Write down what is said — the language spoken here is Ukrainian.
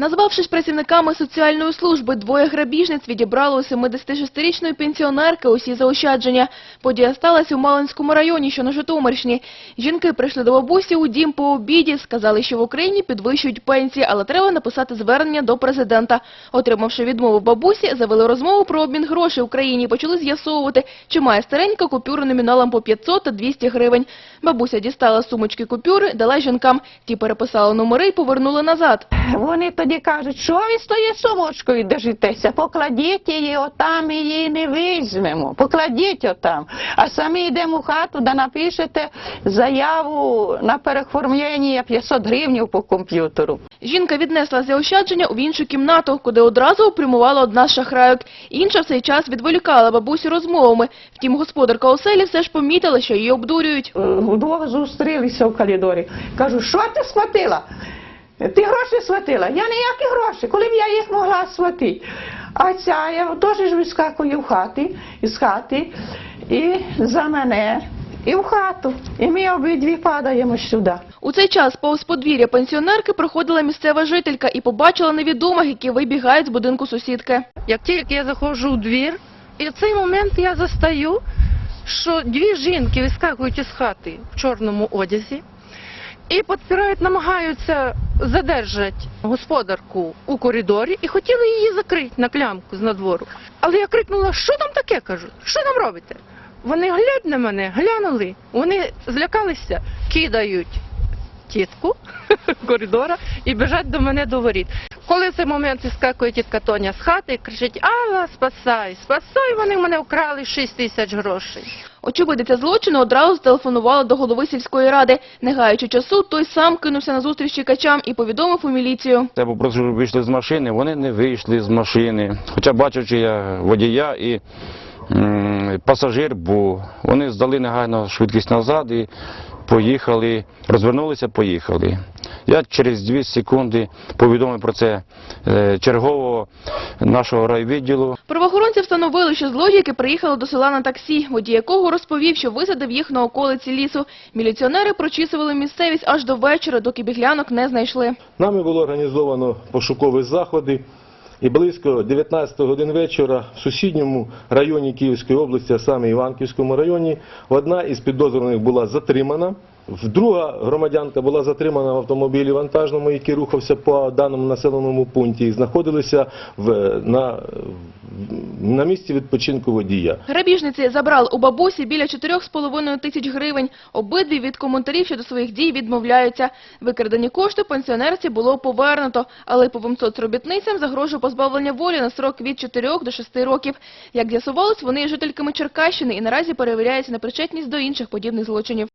Назвавшись працівниками соціальної служби, двоє грабіжниць відібрали у 76-річної пенсіонерки усі заощадження. Подія сталася у Малинському районі, що на Житомирщині. Жінки прийшли до бабусі у дім по обіді, сказали, що в Україні підвищують пенсії, але треба написати звернення до президента. Отримавши відмову бабусі, завели розмову про обмін грошей в Україні і почали з'ясовувати, чи має старенька купюру номіналом по 500 та 200 гривень. Бабуся дістала сумочки купюри, дала жінкам. Ті переписали номери і повернули назад. Вони тоді кажуть, що ви з тою сумочкою держитеся, покладіть її отам, ми її не візьмемо, покладіть отам. А самі йдемо в хату, де напишете заяву на переформлення 500 гривень по комп'ютеру. Жінка віднесла заощадження у іншу кімнату, куди одразу опрямувала одна з шахрайок. Інша в цей час відволікала бабусю розмовами. Втім, господарка оселі все ж помітила, що її обдурюють. Е, Вдвох зустрілися в коридорі. Кажу, що ти схватила? Ти гроші схватила? Я ніякі гроші, коли б я їх могла схватити. А ця я теж ж вискакую в хаті, із хати, і за мене, і в хату. І ми обидві падаємо сюди. У цей час повз подвір'я пенсіонерки проходила місцева жителька і побачила невідомих, які вибігають з будинку сусідки. Як тільки я заходжу у двір, і в цей момент я застаю, що дві жінки вискакують із хати в чорному одязі і підпирають, намагаються задержати господарку у коридорі і хотіли її закрити на клямку з надвору. Але я крикнула, що там таке, кажуть, що там робите? Вони глядь на мене, глянули, вони злякалися, кидають тітку коридора і біжать до мене до воріт. Коли в цей момент іскакує тітка Тоня з хати і кричить Алла, спасай, спасай, вони мене вкрали 6 тисяч грошей. Очевидиця злочину одразу зателефонувала до голови сільської ради. Не гаючи часу, той сам кинувся на зустріч тікачам і повідомив у міліцію. Я попросив, щоб вийшли з машини, вони не вийшли з машини. Хоча бачачи я водія і м, пасажир був, вони здали негайно швидкість назад і поїхали, розвернулися, поїхали. Я через 2 секунди повідомив про це е, чергового нашого райвідділу. Правоохоронці встановили, що злодійки приїхали до села на таксі, водій якого розповів, що висадив їх на околиці лісу. Міліціонери прочісували місцевість аж до вечора, доки біглянок не знайшли. Нами було організовано пошукові заходи. І близько 19 годин вечора в сусідньому районі Київської області, а саме Іванківському районі, одна із підозрюваних була затримана. Друга громадянка була затримана в автомобілі вантажному, який рухався по даному населеному пункті, і знаходилися в, на, на місці відпочинку водія. Грабіжниці забрали у бабусі біля 4,5 тисяч гривень. Обидві від коментарів щодо своїх дій відмовляються. Викрадені кошти пенсіонерці було повернуто, але липовим соцробітницям загрожує позбавлення волі на срок від 4 до 6 років. Як з'ясувалось, вони є жительками Черкащини і наразі перевіряється на причетність до інших подібних злочинів.